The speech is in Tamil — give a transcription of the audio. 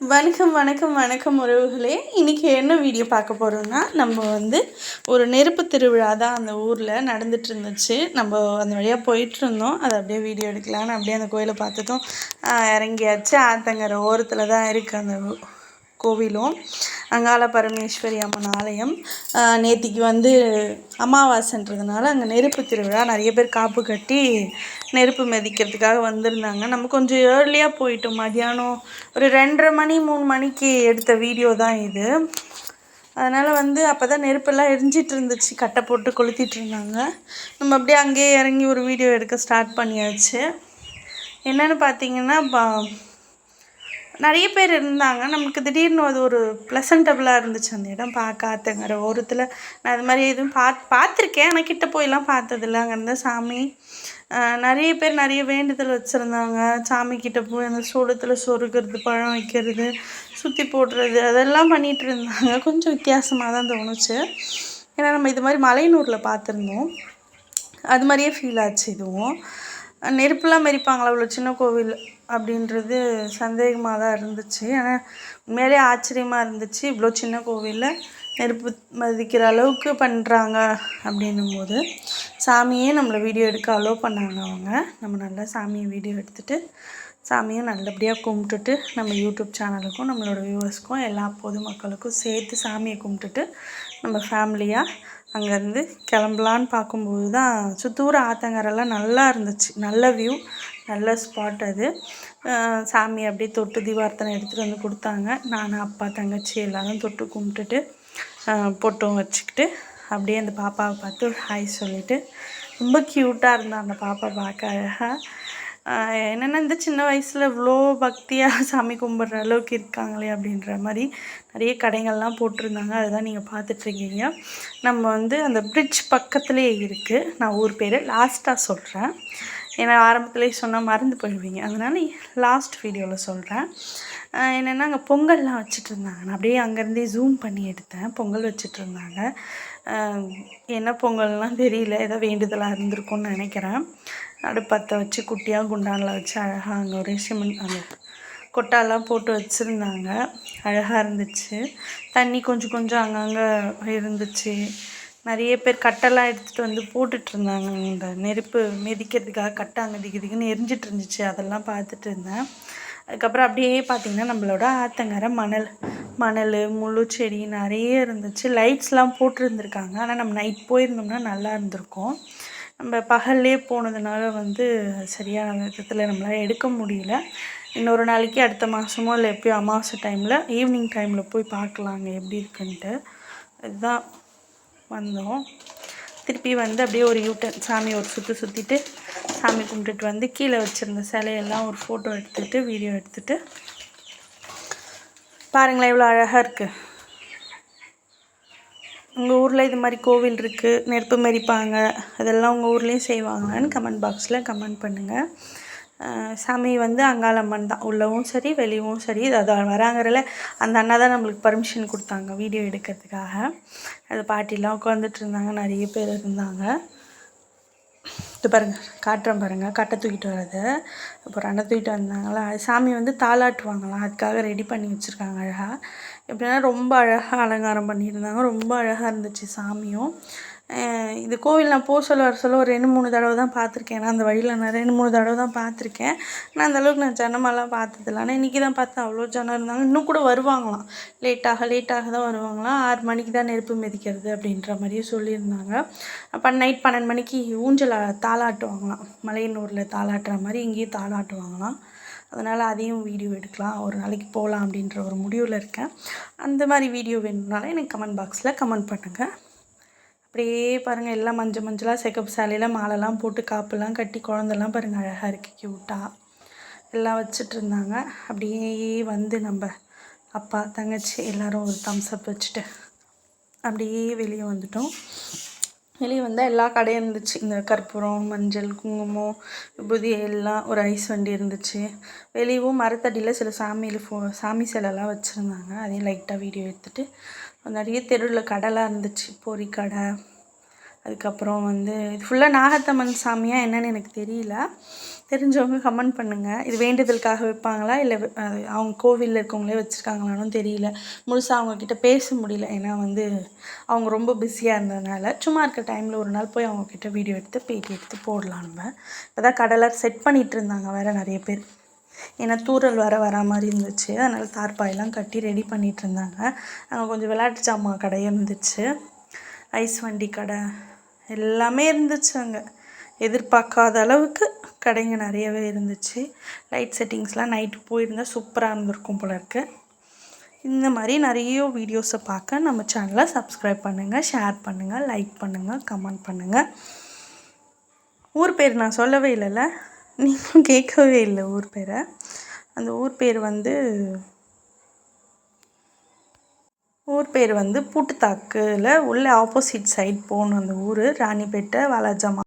வணக்கம் வணக்கம் வணக்கம் உறவுகளே. இன்றைக்கி என்ன வீடியோ பார்க்க போகிறோம்னா நம்ம வந்து ஒரு நெருப்பு திருவிழா தான் அந்த ஊரில் நடந்துட்டு இருந்துச்சு நம்ம அந்த வழியாக போயிட்டு இருந்தோம் அதை அப்படியே வீடியோ எடுக்கலான்னு அப்படியே அந்த கோயிலை பார்த்துட்டோம் இறங்கியாச்சு. ஆத்தங்கரை ஓரத்தில் தான் இருக்குது அந்த கோவிலும். அங்காள பரமேஸ்வரி அம்மன் ஆலயம் நேத்திக்கு வந்து அமாவாசைன்றதுனால அங்கே நெருப்பு திருவிழா நிறைய பேர் காப்பு கட்டி நெருப்பு மிதிக்கிறதுக்காக வந்திருந்தாங்க. நம்ம கொஞ்சம் ஏர்லியாக போயிட்டோம். மதியானம் ஒரு ரெண்டரை மணி மூணு மணிக்கு எடுத்த வீடியோ தான் இது. அதனால் வந்து அப்போ தான் நெருப்பெல்லாம் எரிஞ்சிட்டு இருந்துச்சு. கட்டை போட்டு கொளுத்திட்டு இருந்தாங்க. நம்ம அப்படியே அங்கேயே இறங்கி ஒரு வீடியோ எடுக்க ஸ்டார்ட் பண்ணியாச்சு. என்னென்னு பார்த்தீங்கன்னா நிறைய பேர் இருந்தாங்க. நமக்கு திடீர்னு அது ஒரு ப்ளசன்டபுளாக இருந்துச்சு அந்த இடம் பார்க்க ஆத்தங்கரை ஓரத்தில். நான் அது மாதிரி எதுவும் பார்த்து பார்த்துருக்கேன். ஆனால் கிட்ட போயெல்லாம் பார்த்ததில்ல. அங்கே இருந்த சாமி நிறைய பேர் நிறைய வேண்டுதல் வச்சுருந்தாங்க. சாமி கிட்ட போய் அந்த சூடத்தில் சொருகிறது பழம் வைக்கிறது சுற்றி போடுறது அதெல்லாம் பண்ணிகிட்டு இருந்தாங்க. கொஞ்சம் வித்தியாசமாக தான் தோணுச்சு. ஏன்னா நம்ம இது மாதிரி மலையனூரில் பார்த்துருந்தோம். அது மாதிரியே ஃபீல் ஆச்சு இதுவும். நெருப்புலாம் மெரிப்பாங்களா அவ்வளோ சின்ன கோவில். அப்படின்றது சந்தேகமாக தான் இருந்துச்சு. ஆனால் உண்மையிலே ஆச்சரியமாக இருந்துச்சு. இவ்வளோ சின்ன கோவிலில் நெருப்பு மதிக்கிற அளவுக்கு பண்ணுறாங்க அப்படின்னும் போது சாமியே நம்மளை வீடியோ எடுக்க அலோவ் பண்ணாங்க அவங்க. நம்ம நல்லா சாமியை வீடியோ எடுத்துகிட்டு சாமியும் நல்லபடியாக கும்பிட்டுட்டு நம்ம யூடியூப் சேனலுக்கும் நம்மளோட வியூவர்ஸ்க்கும் எல்லா பொதுமக்களுக்கும் சேர்த்து சாமியை கும்பிட்டுட்டு நம்ம ஃபேமிலியாக அங்கேருந்து கிளம்பலான்னு பார்க்கும்போது தான் சுத்தூர ஆத்தங்கரெல்லாம் நல்லா இருந்துச்சு. நல்ல வியூ நல்ல ஸ்பாட் அது. சாமி அப்படியே தொட்டு தீபார்த்தனை எடுத்துகிட்டு வந்து கொடுத்தாங்க. நான் அப்பா தங்கச்சி எல்லோரும் தொட்டு கும்பிட்டுட்டு பொட்டும் வச்சுக்கிட்டு அப்படியே அந்த பாப்பாவை பார்த்து ஒரு ஹாய் சொல்லிவிட்டு ரொம்ப க்யூட்டாக இருந்தான் அந்த பாப்பா பார்க்க. அழகாக என்னென்னா இந்த சின்ன வயசில் இவ்வளோ பக்தியாக சாமி கும்பிட்ற அளவுக்கு இருக்காங்களே அப்படின்ற மாதிரி நிறைய கடைகள்லாம் போட்டிருந்தாங்க. அதுதான் நீங்கள் பார்த்துட்ருக்கீங்க. நம்ம வந்து அந்த பிரிட்ஜ் பக்கத்துலேயே இருக்குது நான் ஊர் பேர் லாஸ்ட்டாக சொல்கிறேன் ஏன்னா ஆரம்பத்துலேயே சொன்னால் மறந்து போயிடுவீங்க. அதனால் லாஸ்ட் வீடியோவில் சொல்கிறேன் என்னென்னா அங்கே பொங்கல்லாம் வச்சுட்டு இருந்தாங்க. நான் அப்படியே அங்கேருந்தே ஜூம் பண்ணி எடுத்தேன். பொங்கல் வச்சுட்டு இருந்தாங்க. என்ன பொங்கல்னால் தெரியல. ஏதோ வேண்டுதலாக இருந்திருக்கும்னு நினைக்கிறேன். அடுப்பத்தை வச்சு குட்டியாக குண்டானில் வச்சு அழகாக அங்கே ஒரு சிமெண்ட் அந்த கொட்டாலாம் போட்டு வச்சுருந்தாங்க. அழகாக இருந்துச்சு. தண்ணி கொஞ்சம் கொஞ்சம் அங்கங்கே இருந்துச்சு. நிறைய பேர் கட்டெல்லாம் எடுத்துகிட்டு வந்து போட்டுட்ருந்தாங்க இந்த நெருப்பு மிதிக்கிறதுக்காக கட்டை அங்கே திக்கு திக்குன்னு எரிஞ்சிட்டு இருந்துச்சு. அதெல்லாம் பார்த்துட்டு இருந்தேன். அதுக்கப்புறம் அப்படியே பார்த்திங்கன்னா நம்மளோட ஆத்தங்கரை மணல். மணல் முழு செடி நிறைய இருந்துச்சு. லைட்ஸ்லாம் போட்டிருந்துருக்காங்க. ஆனால் நம்ம நைட் போயிருந்தோம்னா நல்லா இருந்திருக்கும். நம்ம பகல்லே போனதுனால வந்து சரியான விதத்தில் நம்மளால் எடுக்க முடியல. இன்னொரு நாளைக்கு அடுத்த மாதமோ இல்லை எப்பயோ அமாவாசை டைமில் ஈவினிங் டைமில் போய் பார்க்கலாங்க எப்படி இருக்குன்ட்டு. இதுதான் வந்தோம். திருப்பி வந்து அப்படியே ஒரு யூட்டன் சாமி ஒரு சுற்றி சுற்றிட்டு சாமி கும்பிட்டுட்டு வந்து கீழே வச்சுருந்த சிலையெல்லாம் ஒரு ஃபோட்டோ எடுத்துகிட்டு வீடியோ எடுத்துகிட்டு பாருங்களேன் எவ்வளோ அழகாக இருக்குது உங்கள் ஊரில் இது மாதிரி கோவில் இருக்குது நெருப்பு மெரிப்பாங்க அதெல்லாம் உங்கள் ஊர்லேயும் செய்வாங்கன்னு கமெண்ட் பாக்ஸில் கமெண்ட் பண்ணுங்கள் சாமி வந்து அங்காளம்மன் தான். உள்ளவும் சரி வெளியவும் சரி அது வராங்கிறல அந்த அண்ணா தான் நம்மளுக்கு பர்மிஷன் கொடுத்தாங்க வீடியோ எடுக்கிறதுக்காக. அது பாட்டிலாம் உட்காந்துட்டு இருந்தாங்க நிறைய பேர் இருந்தாங்க. இது பாருங்கள் காட்டுறேன் பாருங்கள் கட்டை தூக்கிட்டு வர்றது. அப்புறம் அண்ணன் தூக்கிட்டு வந்தாங்களா? சாமி வந்து தாளாட்டுவாங்களாம் அதுக்காக ரெடி பண்ணி வச்சுருக்காங்க அழகாக எப்படின்னா ரொம்ப அழகாக அலங்காரம் பண்ணியிருந்தாங்க. ரொம்ப அழகாக இருந்துச்சு சாமியும். இந்த கோவில் நான் போக சொல்ல வர சொல்ல ஒரு ரெண்டு மூணு தடவை தான் பார்த்துருக்கேன். நான் அந்த வழியில் நான் ரெண்டு மூணு தடவை தான் பார்த்துருக்கேன். நான் அந்தளவுக்கு நான் ஜனமெல்லாம் பார்த்ததில்ல. ஆனால் இன்றைக்கி தான் பார்த்தேன். அவ்வளோ ஜனம் இருந்தாங்க இன்னும் கூட வருவாங்களாம். லேட்டாக லேட்டாக தான் வருவாங்களாம். ஆறு மணிக்கு தான் நெருப்பு மிதிக்கிறது அப்படின்ற மாதிரியே சொல்லியிருந்தாங்க. அப்போ நைட் பன்னெண்டு மணிக்கு ஊஞ்சல் தாளாட்டுவாங்களாம். மலையனூரில் தாளாட்டுற மாதிரி இங்கேயும் தாளாட்டுவாங்களாம். அதனால் அதையும் வீடியோ எடுக்கலாம். ஒரு நாளைக்கு போகலாம் அப்படின்ற ஒரு முடிவில் இருக்கேன். அந்த மாதிரி வீடியோ வேணும்னால எனக்கு கமெண்ட் பாக்ஸில் கமெண்ட் பண்ணுங்கள் அப்படியே பாருங்கள் எல்லாம் மஞ்சள் மஞ்சளாக செக்கப் சாலையில் மாலைலாம் போட்டு காப்பெல்லாம் கட்டி குழந்தெல்லாம் பாருங்கள் அழகாக இருக்குது க்யூட்டாக எல்லாம் வச்சுட்டு இருந்தாங்க. அப்படியே வந்து நம்ம அப்பா தங்கச்சி எல்லோரும் ஒரு தம்ஸ்அப் வச்சுட்டு அப்படியே வெளியே வந்துட்டோம். வெளியே வந்தால் எல்லா கடையும் இருந்துச்சு. இந்த கற்பூரம் மஞ்சள் குங்குமம் விபூதி எல்லாம் ஒரு ஐஸ் வண்டி இருந்துச்சு. வெளியவும் மரத்தடியில் சில சாமியில் ஃபோ சாமி சிலைலாம் வச்சுருந்தாங்க. அதையும் லைட்டாக வீடியோ எடுத்துகிட்டு நிறைய தெருவில் கடைலாம் இருந்துச்சு. பொறி கடை அதுக்கப்புறம் வந்து இது ஃபுல்லாக நாகத்தம்மன் சாமியாக என்னன்னு எனக்கு தெரியல. தெரிஞ்சவங்க கமெண்ட் பண்ணுங்கள் இது வேண்டுதலுக்காக வைப்பாங்களா? இல்லை அவங்க கோவிலில் இருக்கவங்களே வச்சுருக்காங்களானும் தெரியல. முழுசாக அவங்கக்கிட்ட பேச முடியல. ஏன்னா வந்து அவங்க ரொம்ப பிஸியாக இருந்ததுனால. சும்மா இருக்க டைமில் ஒரு நாள் போய் அவங்கக்கிட்ட வீடியோ எடுத்து பேட்டி எடுத்து போடலாம் நம்ம. இப்போ தான் கடலை செட் பண்ணிகிட்டு இருந்தாங்க வேறு நிறைய பேர். ஏன்னா தூரல் வர வர மாதிரி இருந்துச்சு. அதனால் தார்பாயெல்லாம் கட்டி ரெடி பண்ணிகிட்டு இருந்தாங்க. அங்கே கொஞ்சம் விளையாட்டு ஜாமான் கடையும் இருந்துச்சு. ஐஸ் வண்டி கடை எல்லாமே இருந்துச்சு அங்கே. எதிர்பார்க்காத அளவுக்கு கடைங்க நிறையவே இருந்துச்சு. லைட் செட்டிங்ஸ்லாம் நைட்டு போயிருந்தால் சூப்பராக இருந்திருக்கும் போல இருக்குது இந்த மாதிரி நிறைய வீடியோஸை பார்க்க நம்ம சேனலை சப்ஸ்கிரைப் பண்ணுங்கள் ஷேர் பண்ணுங்கள் லைக் பண்ணுங்கள் கமெண்ட் பண்ணுங்கள் ஊர் பேர் நான் சொல்லவே இல்லைல்ல? நீங்களும் கேட்கவே இல்லை ஊர் பேரை. அந்த ஊர் பேர் வந்து ஊர் பேர் வந்து பூட்டுத்தாக்கில் உள்ள ஆப்போசிட் சைட் போகணும் அந்த ஊர் ராணிப்பேட்டை வாலாஜாமா.